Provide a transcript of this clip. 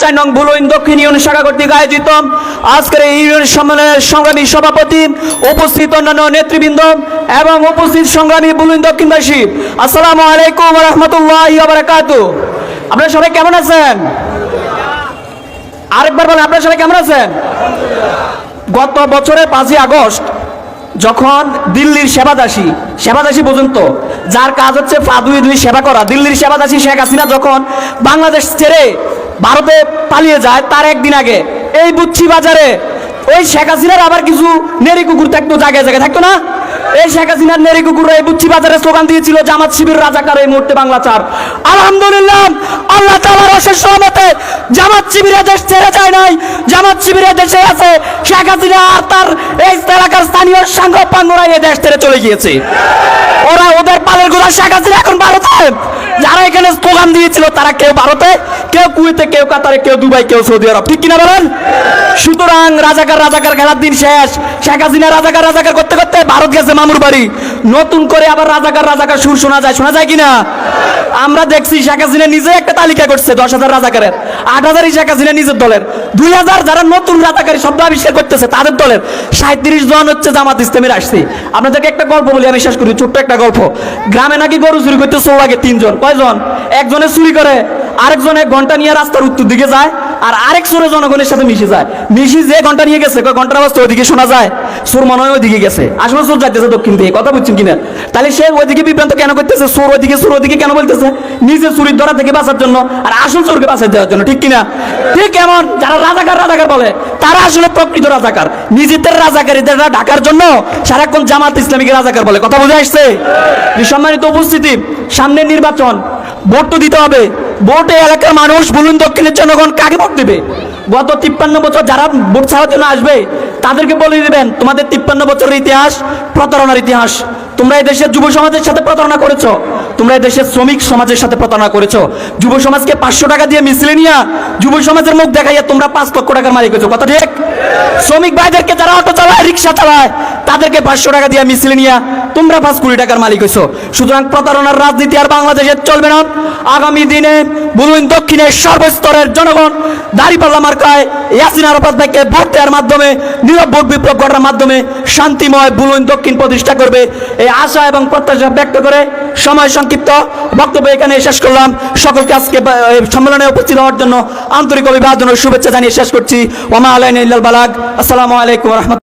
চার নং বুলইন দক্ষিণ ইউনিয়ন শাখা কর্তৃক আয়োজিত আজকের এই ইউনিয়ন সম্মেলনের সংগ্রামী সভাপতি উপস্থিত অন্যান্য নেতৃবৃন্দ এবং উপস্থিত সংগ্রামী দক্ষিণবাসী। আসসালামু আলাইকুম রহমতুল্লাহ আপনারা সবাই কেমন আছেন? আরেকবার বলেন, আপনারা সবাই কেমন আছেন? গত পাঁচই আগস্ট যখন দিল্লির সেবাদাসী সেবাদাসী পর্যন্ত, যার কাজ হচ্ছে পা দুই দুই সেবা করা, দিল্লির সেবাদাসী শেখ হাসিনা যখন বাংলাদেশ ছেড়ে ভারতে পালিয়ে যায় তার একদিন আগে। এই বুচ্ছি বাজারে ওই শেখ হাসিনার আবার কিছু নেড়ি কুকুর থাকতো জায়গায় জায়গায় থাকতো না? এই শেখ হাসিনার নেড়ি কুকুর এই বুচ্ছি বাজারে স্লোগান দিয়েছিল, জামাত শিবির রাজাকার এই মুহূর্তে বাংলা চার। আলহামদুলিল্লাহ, আল্লাহ তালার অশেষ সহমতে জামাত শিবিরে দেশ ছেড়ে যায় নাই, জামাত শিবিরে দেশে আছে, শেখ হাসিনা আর তার এই এলাকার স্থানীয় সাংঘ পাঙ্গরা এই দেশ ছেড়ে চলে গিয়েছে। ওরা ওদের পালের শেখ এখন ভারতে। যারা এখানে দিয়েছিল, তারা কেউ ভারতে, কেউ কুয়েতে, কেউ কাতারে, কেউ দুবাই, কেউ সৌদি আরব। ঠিক কিনা বলেন? সুতরাং রাজাকার রাজাকার, খেলার দিন শেষ। শেখ হাসিনা রাজাকার রাজাকার করতে করতে ভারত গেছে মামুর বাড়ি। নতুন করে আবার রাজাকার রাজাকার সুর শোনা যায় শোনা যায় কিনা? আমরা দেখছি শেখ হাসিনা নিজে একটা তালিকা করছে, দশ হাজার রাজাকারের। আট হাজারই শেখ হাসিনা নিজের দলের। দুই হাজার যারা নতুন রাজাকারী শব্দ আবিষ্কার করতেছে, তাদের দলের সাঁত্রিশ জন হচ্ছে জামাত ইসলামের আসছে। আপনাদেরকে একটা গল্প বলি, আমি শেষ করি, ছোট্ট একটা গল্প। গ্রামে নাকি গরু চুরি করতে চোর লাগে তিনজন? কয়জন? একজনে চুরি করে, আরেকজনে ঘণ্টা নিয়ে রাস্তার উত্তর দিকে যায় আর আরেক সুরে জনগণের সাথে মিশে যায়। মিশি যে ঘণ্টা নিয়ে গেছে ঘণ্টার আওয়াজ তো ওইদিকে শোনা যায়। সুর মনে হয় ওইদিকে গেছে। আসলে সুর যাইতেছে দক্ষিণ দিকে, কথা বুঝছেন কিনা? তাহলে সে ওইদিকে বিভ্রান্ত কেন করতেছে? সুর ওইদিকে সুর ওইদিকে কেন বলতেছে? নিজে চুরির ধরা থেকে বাঁচার জন্য আর আসল চোরকে বাঁচার দেওয়ার জন্য, ঠিক কিনা? ঠিক এমন, যারা রাজাকার রাজাকার বলে, তারা আসলে প্রকৃত রাজাকার। নিজেদের রাজাকারীদের ঢাকার জন্য সারাক্ষণ জামাত ইসলামীকে রাজাকার বলে। কথা বুঝে আসছে? সম্মানিত উপস্থিতি, সামনে নির্বাচন। ভোট তো দিতে হবে। ভোটে এলাকার মানুষ বলুন দক্ষিণের জনগণ কাকে ভোট দেবে? গত তিপ্পান্ন বছর যারা ভোট ছাড়ার জন্য আসবে, তাদেরকে বলে দিবেন, তোমাদের তিপ্পান্ন বছরের ইতিহাস, প্রতারণার ইতিহাস। তোমরা দেশের যুব সমাজের সাথে প্রতারণা করেছ। তোমরা দেশের শ্রমিক সমাজের সাথে প্রতারণা করেছ। যুব সমাজকে পাঁচশো টাকা দিয়ে মিছিলে নিয়া যুব সমাজের মুখ দেখাইয়া তোমরা পাঁচ লক্ষ টাকার মালিক হয়েছো। কথা ঠিক? শ্রমিক ভাইদেরকে যারা অটো চালায়, রিক্সা চালায়, তাদেরকে পাঁচশো টাকা দিয়ে মিছিলে নিয়া তোমরা পাঁচ কোটি টাকার মালিক হয়েছো সুতরাং প্রতারণার রাজনীতি আর বাংলাদেশে চলবে না। আগামী দিনে বলুন দক্ষিণের সর্বস্তরের জনগণ, দাঁড়িপাল্লা মার্কায় ইয়াসিন আরাফাত ভাইকে ভোট দেওয়ার মাধ্যমে, নীরব ভোট বিপ্লব করার মাধ্যমে শান্তিময় বুলুন দক্ষিণ প্রতিষ্ঠা করবে। এই আশা এবং প্রত্যাশা ব্যক্ত করে সময় সংক্ষিপ্ত বক্তব্য এখানে শেষ করলাম। সকলকে আজকে সম্মেলনে উপস্থিত হওয়ার জন্য আন্তরিক অভিবাদন ও শুভেচ্ছা জানিয়ে শেষ করছি। ওমা আলাইন ইল্লাল বালাগ। আসসালামু আলাইকুম রহমত